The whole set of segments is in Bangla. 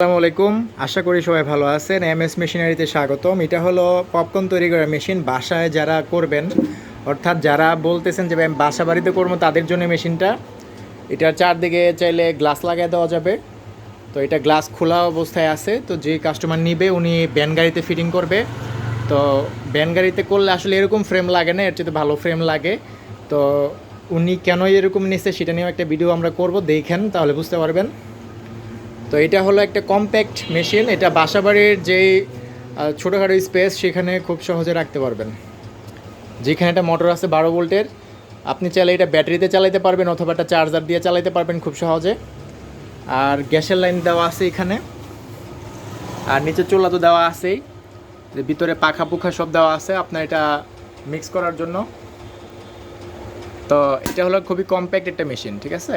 আসসালামু আলাইকুম। আশা করি সবাই ভালো আছেন। এম এস মেশিনারিতে স্বাগতম। এটা হলো পপকর্ন তৈরি করার মেশিন। বাসায় যারা করবেন, অর্থাৎ যারা বলতেছেন যে আমি বাসা বাড়িতে করব তাদের জন্য মেশিনটা। এটার চারদিকে চাইলে গ্লাস লাগিয়ে দেওয়া যাবে। তো এটা গ্লাস খোলা অবস্থায় আছে। তো যে কাস্টমার নিবে, উনি ব্যান গাড়িতে ফিটিং করবে। তো ব্যান গাড়িতে করলে আসলে এরকম ফ্রেম লাগে না, এর চেয়ে ভালো ফ্রেম লাগে। তো উনি কেন এরকম নিচ্ছে সেটা নিয়েও একটা ভিডিও আমরা করব। দেখেন, তাহলে বুঝতে পারবেন। তো এটা হলো একটা কম্প্যাক্ট মেশিন এটা বাসাবাড়ির যেই ছোটোখাটো স্পেস সেখানে খুব সহজে রাখতে পারবেন। যেখানে একটা মোটর আছে বারো ভোল্টের আপনি চাইলে এটা ব্যাটারিতে চালাতে পারবেন অথবা একটা চার্জার দিয়ে চালাতে পারবেন খুব সহজে। আর গ্যাসের লাইন দেওয়া আছে এখানে। আর নিচে চুলা তো দেওয়া আছেই। ভিতরে পাখা পুখা সব দেওয়া আছে, আপনার এটা মিক্স করার জন্য। তো এটা হলো খুবই কম্প্যাক্ট একটা মেশিন ঠিক আছে?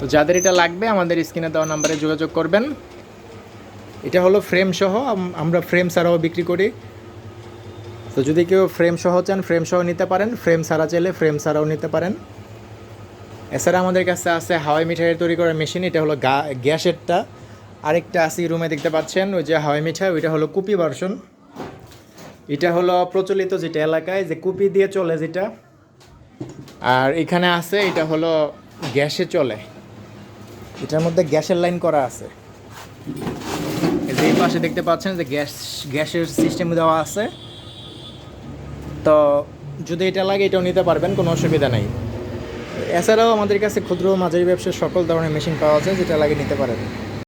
তো যাদের এটা লাগবে, আমাদের স্ক্রিনে দেওয়া নাম্বারে যোগাযোগ করবেন। এটা হলো ফ্রেম সহ আমরা ফ্রেম ছাড়াও বিক্রি করি। তো যদি কেউ ফ্রেম সহ চান ফ্রেম সহ নিতে পারেন। ফ্রেম ছাড়া চাইলে ফ্রেম ছাড়াও নিতে পারেন। এছাড়া আমাদের কাছে আছে হাওয়াই মিঠাইয়ের তৈরি করার মেশিন এটা হলো গ্যাসেরটা। আরেকটা আছে রুমে দেখতে পাচ্ছেন, ওই যে হাওয়াই মিঠাই, ওইটা হলো কুপি ভার্সন এটা হলো প্রচলিত যেটা এলাকায়, যে কুপি দিয়ে চলে যেটা। আর এখানে আছে, এটা হলো গ্যাসে চলে। এটার মধ্যে গ্যাসের লাইন করা আছে। এই পাশে দেখতে পাচ্ছেন যে গ্যাস, গ্যাসের সিস্টেম দেওয়া আছে। তো যদি এটা লাগে এটাও নিতে পারবেন, কোনো অসুবিধা নেই। এছাড়াও আমাদের কাছে ক্ষুদ্র মাঝারি ব্যবসার সকল ধরনের মেশিন পাওয়া যায়, যেটা লাগে নিতে পারেন।